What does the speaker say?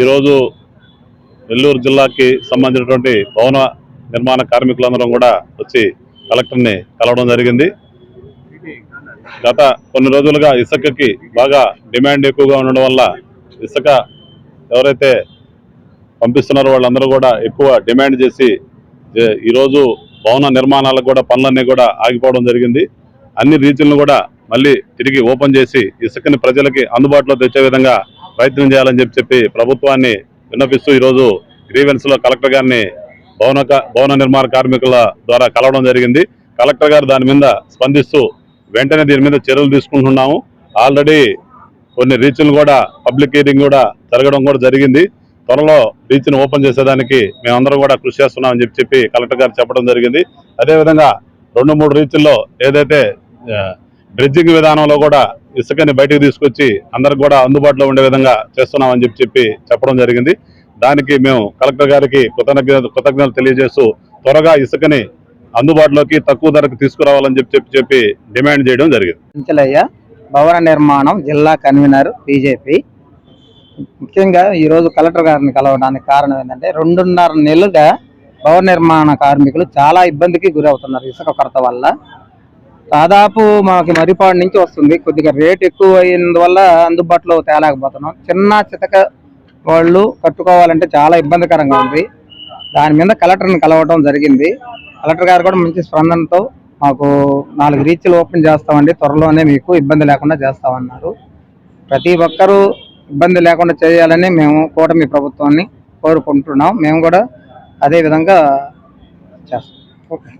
ఈరోజు నెల్లూరు జిల్లాకి సంబంధించినటువంటి భవన నిర్మాణ కార్మికులందరం కూడా వచ్చి కలెక్టర్ని కలవడం జరిగింది. గత కొన్ని రోజులుగా ఇసుకకి బాగా డిమాండ్ ఎక్కువగా ఉండడం వల్ల ఇసుక ఎవరైతే పంపిస్తున్నారో వాళ్ళందరూ కూడా ఎక్కువ డిమాండ్ చేసి ఈరోజు భవన నిర్మాణాలకు కూడా పనులన్నీ కూడా ఆగిపోవడం జరిగింది. అన్ని రీచులను కూడా మళ్ళీ తిరిగి ఓపెన్ చేసి ఇసుకని ప్రజలకి అందుబాటులో తెచ్చే విధంగా ప్రయత్నం చేయాలని చెప్పి చెప్పి ప్రభుత్వాన్ని విన్నపిస్తూ ఈరోజు గ్రీవెన్స్లో కలెక్టర్ గారిని భవన భవన నిర్మాణ కార్మికుల ద్వారా కలవడం జరిగింది. కలెక్టర్ గారు దాని మీద స్పందిస్తూ వెంటనే దీని మీద చర్యలు తీసుకుంటున్నాము. ఆల్రెడీ కొన్ని రీచ్లు కూడా పబ్లిక్ హీరింగ్ కూడా జరగడం కూడా జరిగింది. త్వరలో రీచ్ను ఓపెన్ చేసేదానికి మేమందరం కూడా కృషి చేస్తున్నామని చెప్పి చెప్పి కలెక్టర్ గారు చెప్పడం జరిగింది. అదేవిధంగా రెండు మూడు రీచ్ల్లో ఏదైతే డ్రెడ్జింగ్ విధానంలో కూడా ఇసుకని బయటకు తీసుకొచ్చి అందరికి కూడా అందుబాటులో ఉండే విధంగా చేస్తున్నామని చెప్పి చెప్పి చెప్పడం జరిగింది. దానికి మేము కలెక్టర్ గారికి కృతజ్ఞత కృతజ్ఞతలు తెలియజేస్తూ త్వరగా ఇసుకని అందుబాటులోకి తక్కువ ధరకు తీసుకురావాలని చెప్పి చెప్పి చెప్పి డిమాండ్ చేయడం జరిగింది. అంచెలయ్య భవన నిర్మాణం జిల్లా కన్వీనర్ బీజేపీ. ముఖ్యంగా ఈరోజు కలెక్టర్ గారిని కలవడానికి కారణం ఏంటంటే రెండున్నర నెలలుగా భవన నిర్మాణ కార్మికులు చాలా ఇబ్బందికి గురవుతున్నారు ఇసుక కొరత వల్ల. దాదాపు మాకు మరిపాడు నుంచి వస్తుంది. కొద్దిగా రేట్ ఎక్కువ అయినందువల్ల అందుబాటులో తేలేకపోతున్నాం. చిన్న చితక వాళ్ళు కట్టుకోవాలంటే చాలా ఇబ్బందికరంగా ఉంది. దాని మీద కలెక్టర్ని కలవడం జరిగింది. కలెక్టర్ గారు కూడా మంచి స్పందనతో మాకు నాలుగు రీచ్లు ఓపెన్ చేస్తామండి. త్వరలోనే మీకు ఇబ్బంది లేకుండా చేస్తామన్నారు. ప్రతి ఒక్కరూ ఇబ్బంది లేకుండా చేయాలని మేము కూటమి ప్రభుత్వాన్ని కోరుకుంటున్నాం. మేము కూడా అదే విధంగా చేస్తాం. ఓకే.